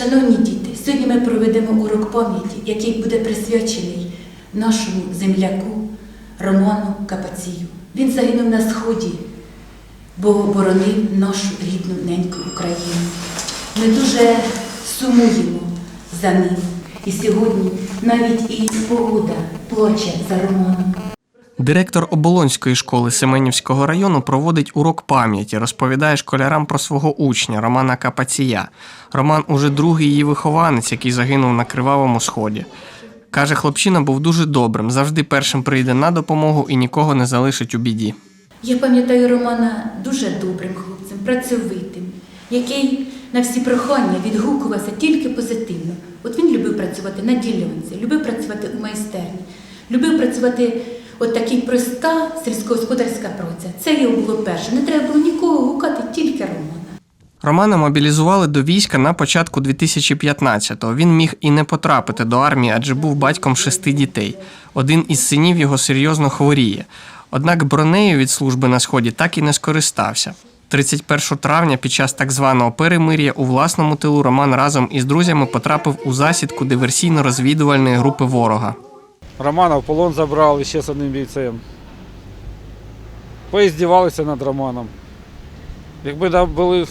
Шановні діти, сьогодні ми проведемо урок пам'яті, який буде присвячений нашому земляку Роману Капацію. Він загинув на сході, бо боронив нашу рідну неньку Україну. Ми дуже сумуємо за ним. І сьогодні навіть і погода плаче за Романом. Директор Оболонської школи Семенівського району проводить урок пам'яті, розповідає школярам про свого учня Романа Капація. Роман уже другий її вихованець, який загинув на кривавому сході. Каже, хлопчина був дуже добрим, завжди першим прийде на допомогу і нікого не залишить у біді. Я пам'ятаю Романа дуже добрим хлопцем, працьовитим, який на всі прохання відгукувався тільки позитивно. От він любив працювати на ділянці, любив працювати у майстерні, любив працювати от такий проста сільськогосподарська праця. Це його було перше. Не треба було нікого гукати, тільки Романа. Романа мобілізували до війська на початку 2015-го. Він міг і не потрапити до армії, адже був батьком шести дітей. Один із синів його серйозно хворіє. Однак бронею від служби на сході так і не скористався. 31 травня під час так званого перемир'я у власному тилу Роман разом із друзями потрапив у засідку диверсійно-розвідувальної групи ворога. Романа в полон забрали ще з одним бійцем. Поїздівалися над Романом. Якби там були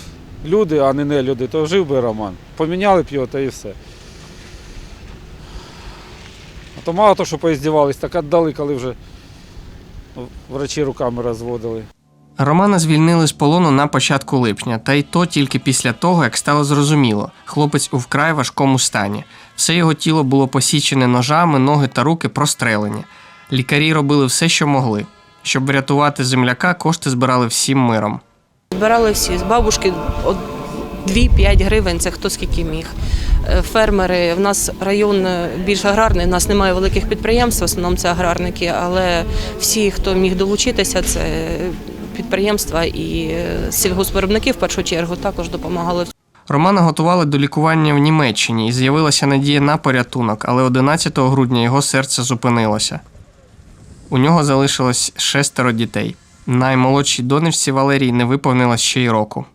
люди, а не не люди, то жив би Роман. Поміняли б його та і все. А то мало того, що поїздівались, так віддали, коли вже врачі руками розводили. Романа звільнили з полону на початку липня, та й то тільки після того, як стало зрозуміло, хлопець у вкрай важкому стані. Все його тіло було посічене ножами, ноги та руки прострелені. Лікарі робили все, що могли. Щоб врятувати земляка, кошти збирали всім миром. Збирали всі з бабушки 2-5 гривень, це хто скільки міг. Е, Фермери, в нас район е, більш аграрний, у нас немає великих підприємств, в основному це аграрники, але всі, хто міг долучитися, це підприємства і е, сільгоспвиробники в першу чергу також допомагали. Романа готували до лікування в Німеччині і з'явилася надія на порятунок, але 11 грудня його серце зупинилося. У нього залишилось шестеро дітей. Наймолодшій донечці Валерії не виповнилось ще й року.